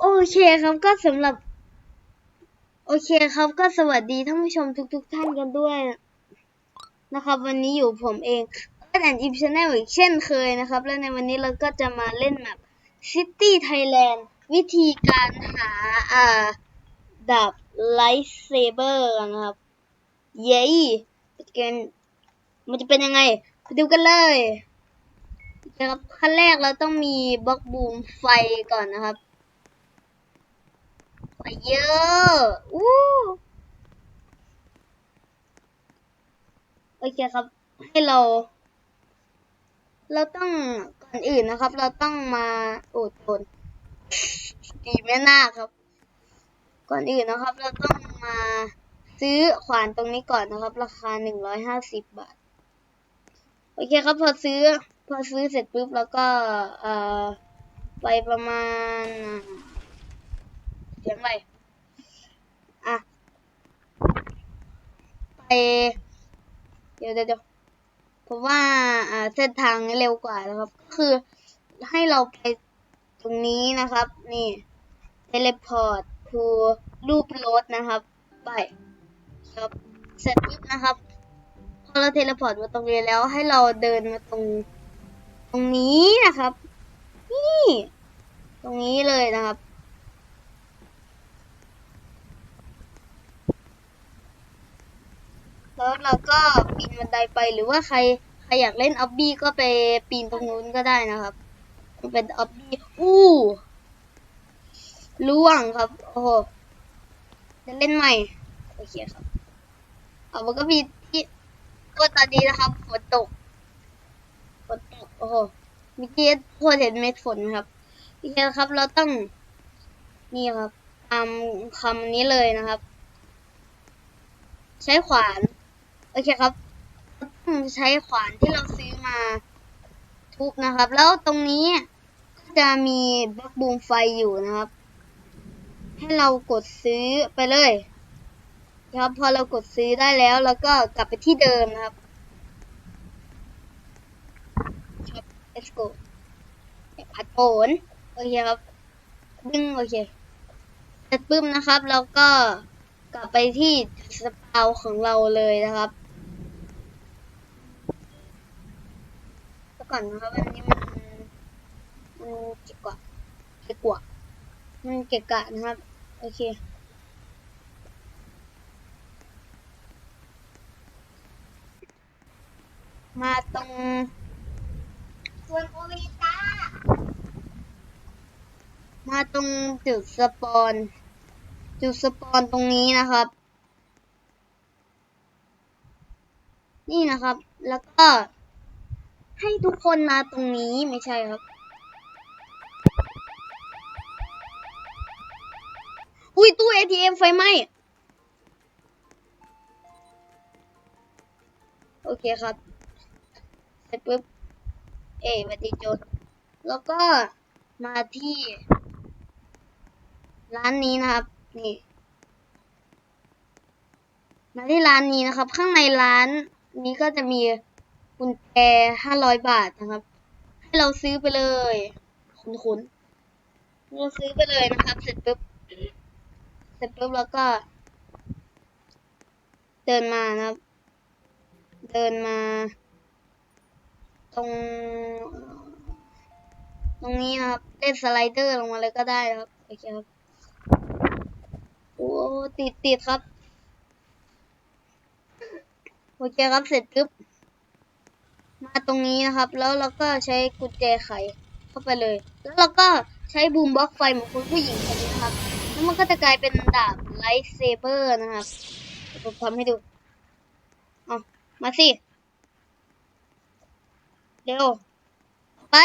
โอเคครับก็สำหรับ โอเคครับก็สวัสดีท่านผู้ชมทุกๆทท่านกันด้วยนะครับ วันนี้อยู่ผมเองก็แอนอิมชาแนลอีกเช่นเคยนะครับ และในวันนี้เราก็จะมาเล่นแมป City Thailand วิธีการหาอ่าดาบไลท์เซเบอร์นะครับ เย้เกมมันจะเป็นยังไงไปดูกันเลยนะครับขั้นแรกเราต้องมีบล็อกบูมไฟก่อนนะครับ ไฟเยอะอู้โอเคครับ ให้เรา เราต้องก่อนอื่นนะครับ เราต้องมาโอดทนดีแม่นาครับ ก่อนอื่นนะครับ เราต้องมาซื้อขวานตรงนี้ก่อนนะครับ ราคาหนึ่งร้อยห้าสิบบาท โอเคครับ พอซื้อ พอซื้อเสร็จปุ๊บแล้วก็ เอ่อ ไปประมาณ เสียงอะไรอะไปเดี๋ยวเดี๋ยวเดี๋ยวผมว่าอ่าเส้นทางนี้เร็วกว่านะครับ ก็คือให้เราไปตรงนี้นะครับ นี่เทเลพอร์ตทูรูปรถนะครับ ไปครับเสร็จปุ๊บนะครับพอเราเทเลพอร์ตมาตรงนี้แล้ว ให้เราเดินมาตรงตรงนี้นะครับ นี่ ตรงนี้เลยนะครับ แล้วเราก็ปีนบันไดไปหรือว่าใครใครอยากเล่นออบบี้ก็ไปปีนตรงนู้นก็ได้นะครับมันเป็นออบบี้อู้ล่วงครับ โอ้โหจะเล่นใหม่โอเคครับเอามันก็มีที่ก็ตอนนี้นะครับฝนตกฝนตกโอ้โหมื่อกี้พอเห็นเม็ดฝนครับโอเคครับ เราต้องนี่ครับตามคำนี้เลยนะครับ ใช้ขวาน โอเคครับต้องใช้ขวานที่เราซื้อมาทุบนะครับ แล้วตรงนี้ก็จะมีบล็อกบูมไฟอยู่นะครับ ให้เรากดซื้อไปเลยครับพอเรากดซื้อได้แล้วแล้วก็กลับไปที่เดิมนะครับครับ let's go ผัดโผนโอเคครับดึงโอเคเสร็จปุ๊บนะครับ เราก็กลับไปที่สปาวของเราเลยนะครับแล้ว ก่อนนะครับอันนี้มันมันเก็บกว่าเก็บกว่ามันเกะกะนะครับ โอเคมาตรงส่วนโอเวตามาตรงจุดสปอน จุดสปอนตรงนี้นะครับ นี่นะครับ แล้วก็ ให้ทุกคนมาตรงนี้ไม่ใช่ครับ อุ้ยตู้ ATM ไฟไหม้โอเคครับเสร็จปุ๊บ เอ๋วัสดีโจนแล้วก็มาที่ ร้านนี้นะครับ นี่ มาที่ร้านนี้นะครับ ข้างในร้านนี้ก็จะมี กุญแจห้าร้อยบาทนะครับ ให้เราซื้อไปเลย คุ้นๆเราซื้อไปเลยนะครับ เสร็จปุ๊บ เสร็จปุ๊บแล้วก็ เดินมานะครับ เดินมา ตรงตรงนี้นะครับเล่นสไลเดอร์ลงมาเลยก็ได้ครับโอเคครับโอ้ติดติดครับโอเคครับเสร็จปุ๊บ ตรงนี้นะครับ แล้วเราก็ใช้กุญแจไขเข้าไปเลย แล้วเราก็ใช้บูมบล็อกไฟเหมือนคุณผู้หญิงคนนี้นะครับ แล้วมันก็จะกลายเป็นดาบไลท์เซเบอร์นะครับผมทำให้ดูเอามาสิ เร็ว ไป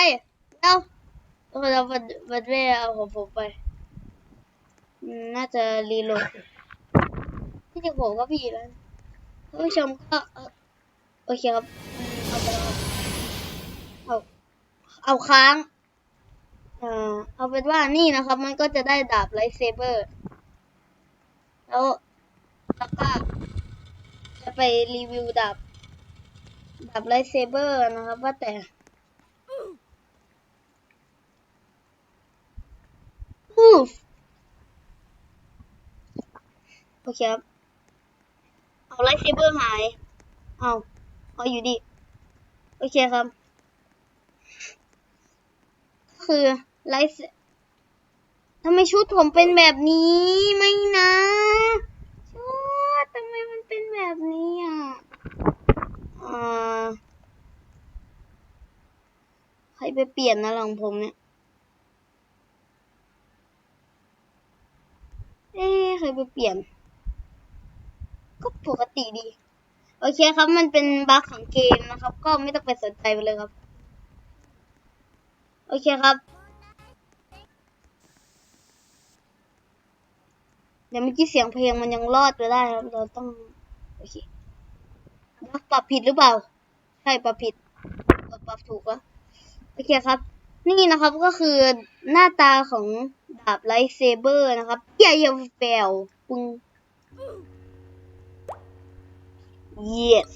เร็วเราเราบัดบัดเวเอาของผมไป น่าจะรีโหลดที่จริงผมก็ผิดแล้วท่านผู้ชมก็ โอเคครับ เอาเอาค้างเอาเป็นว่านี่นะครับ มันก็จะได้ดาบไลท์เซเบอร์ แล้วแล้วก็จะไปรีวิวดาบดาบไลท์เซเบอร์นะครับ ว่าแต่ฮูฟโอเคครับ เอาไลท์เซเบอร์หาย เอาเอาอยู่ดี โอเคครับ คือไลท์ทำไมชุดผมเป็นแบบนี้ไม่นะชุดทำไมมันเป็นแบบนี้อะอ่าใครไปเปลี่ยนนะหลังผมเนี่ย เอ๊ใครไปเปลี่ยน ก็ปกติดี โอเคครับมันเป็นบั๊กของเกมนะครับ ก็ไม่ต้องไปสนใจไปเลยครับ โอเคครับ เดี๋ยวเมื่อกี้เสียงเพลงมันยังรอดไปได้ครับ เราต้อง โอเคปรับผิดหรือเปล่า ใช่ปรับผิดปรับถูกวะโอเคครับ นี่นะครับก็คือหน้าตาของดาบไลท์เซเบอร์นะครับเยี่ยยแปลวปึง yes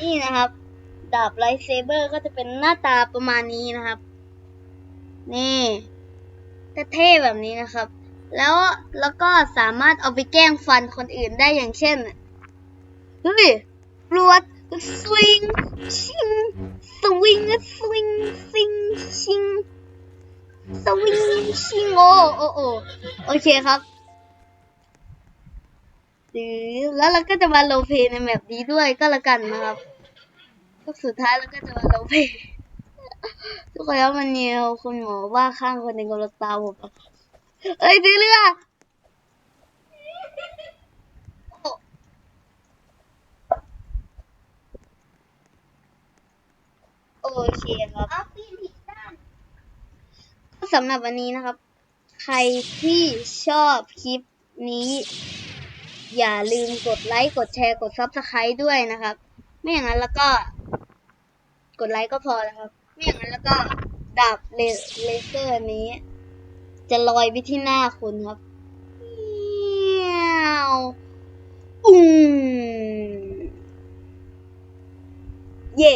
นี่นะครับาบไลท์เซเบอร์ก็จะเป็นหน้าตาประมาณนี้นะครับ นี่เท่แบบนี้นะครับ แล้วแล้วก็สามารถเอาไปแกล้งฟันคนอื่นได้อย่างเช่นเฮ้ยรวดสวิงชิงสวิงสวิงซิงชิงสวิงชิงโอโอโอโอเคครับหรือแล้วเราก็จะมาโลเพในแบบนี้ด้วยก็แล้วกันนะครับ ก็สุดท้ายเราก็จะมาโรลเพลย์ทุกคนแล้วมันมีคุณหมอว่าข้างคนหนึ่งกำลังตาผมเอ้ยดีเรือโอ้โอเคครับก็สำหรับวันนี้นะครับ ใครที่ชอบคลิปนี้ อย่าลืมกดไลค์ กดแชร์ กดซับสไครต์ด้วยนะครับ ไม่อย่างนั้นแล้วก็ กดไลค์ก็พอแล้วครับไม่อย่างนั้นแล้วก็ดาบเลเซอร์นี้ จะลอยไปที่หน้าคุณครับอี้ยวอืมเย่